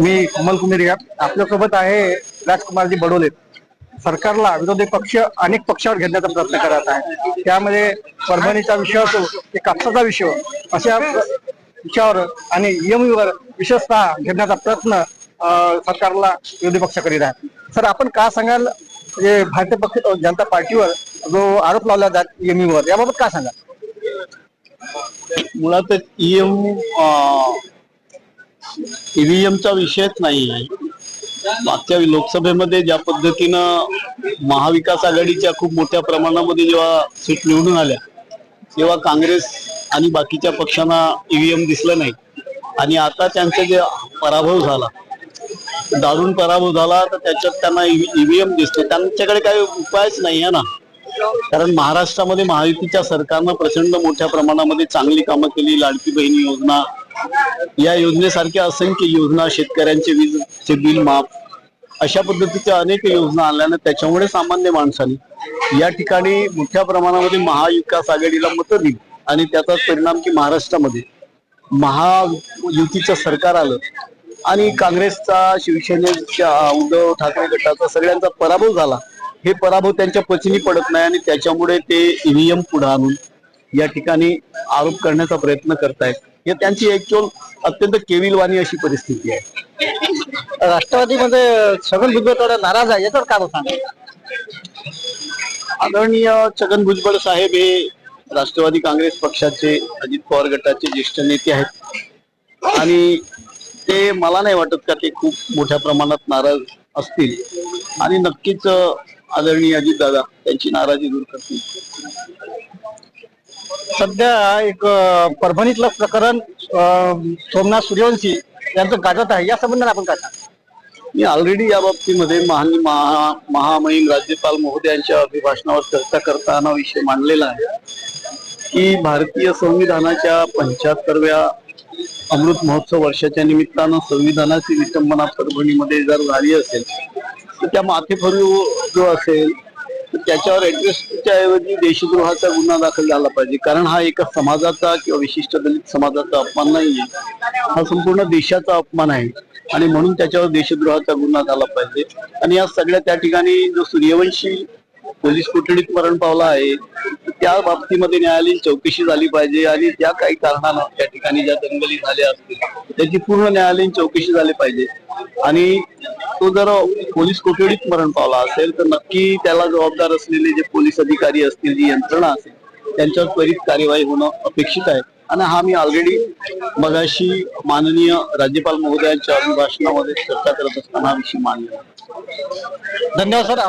मी कमल कुमेरिया आपल्यासोबत आहे राजकुमारजी बडोले. सरकारला विरोधी पक्ष अनेक पक्षावर घेण्याचा प्रयत्न करत आहे. त्यामध्ये परभणीचा विषय असो की कापसाचा विषय अशा विषयावर आणि ईएमईवर विशेषतः घेण्याचा प्रयत्न सरकारला विरोधी पक्ष करीत आहे. सर आपण का सांगाल? म्हणजे भारतीय पक्ष जनता पार्टीवर जो आरोप लावला जात ईएमईवर याबाबत का सांगाल? मुळात ईएम ईव्हीएमचा विषयच नाही. मागच्या लोकसभेमध्ये ज्या पद्धतीनं महाविकास आघाडीच्या खूप मोठ्या प्रमाणामध्ये जेव्हा सीट निवडून आल्या तेव्हा काँग्रेस आणि बाकीच्या पक्षांना ईव्हीएम दिसलं नाही. आणि आता त्यांचा जे पराभव झाला दारुण पराभव झाला तर त्याच्यात त्यांना ईव्हीएम दिसतो त्यांच्याकडे काही उपायच नाही आहे ना. कारण महाराष्ट्रामध्ये महायुतीच्या सरकारनं प्रचंड मोठ्या प्रमाणामध्ये चांगली कामं केली लाडकी बहिणी योजना या योजनेसारख्या असंख्य योजना शेतकऱ्यांचे वीजचे बिल माफ अशा पद्धतीच्या अनेक योजना आल्यानं त्याच्यामुळे सामान्य माणसाने या ठिकाणी मोठ्या प्रमाणामध्ये महाविकास आघाडीला मतं दिली. आणि त्याचाच परिणाम की महाराष्ट्रामध्ये महायुतीचं सरकार आलं आणि काँग्रेसचा शिवसेनेच्या उद्धव ठाकरे गटाचा सगळ्यांचा पराभव झाला. हे पराभव त्यांच्या पचनी पडत नाही आणि त्याच्यामुळे ते ईव्हीएम पुढे आणून या ठिकाणी आरोप करण्याचा प्रयत्न करतायत. हे त्यांची ऍक्च्युअल अत्यंत केविलवाणी अशी परिस्थिती आहे. राष्ट्रवादीमध्ये छगन भुजबळ थोडा नाराज आहे याच्यावर कारण सांगा आदरणीय छगन भुजबळ साहेब हे राष्ट्रवादी काँग्रेस पक्षाचे अजित पवार गटाचे ज्येष्ठ नेते आहेत. आणि ते मला नाही वाटत का ते खूप मोठ्या प्रमाणात नाराज असतील. आणि नक्कीच आदरणीय अजित दादा त्यांची नाराजी दूर करतील. सध्या एक परभणीतलं प्रकरण सोमनाथ सूर्यवंशी यांचं गाजत आहे. या संबंधात आपण काय मी ऑलरेडी या बाबतीमध्ये महान महा महामहिम राज्यपाल महोदयांच्या अभिभाषणावर चर्चा करताना विषय मांडलेला आहे की भारतीय संविधानाच्या पंच्याहत्तरव्या अमृत महोत्सव वर्षाच्या निमित्तानं संविधानाची विटंबना परभणीमध्ये जर झाली असेल तर त्या माथेफरू जो असेल त्याच्यावर ऍड्रेसच्या ऐवजी देशद्रोहाचा गुन्हा दाखल झाला पाहिजे. कारण हा एका समाजाचा किंवा विशिष्ट दलित समाजाचा अपमान नाहीये. हा संपूर्ण देशाचा अपमान आहे. आणि म्हणून त्याच्यावर देशद्रोहाचा गुन्हा झाला पाहिजे. आणि या सगळ्या त्या ठिकाणी जो सूर्यवंशी पोलीस कोठडीत मरण पावला आहे त्या बाबतीमध्ये न्यायालयीन चौकशी झाली पाहिजे आणि त्या काही कारणानं त्या ठिकाणी ज्या दंगली झाल्या असतील त्याची पूर्ण न्यायालयीन चौकशी झाली पाहिजे. आणि तो जर पोलीस कोठडीत मरण पावला असेल तर नक्की त्याला जबाबदार असलेले जे पोलीस अधिकारी असतील जी यंत्रणा असेल त्यांच्यावर त्वरित कार्यवाही होणं अपेक्षित आहे. आणि हा मी ऑलरेडी मगाशी माननीय राज्यपाल महोदयांच्या अभिभाषणामध्ये चर्चा करत असताना विषयी विषय धन्यवाद सर.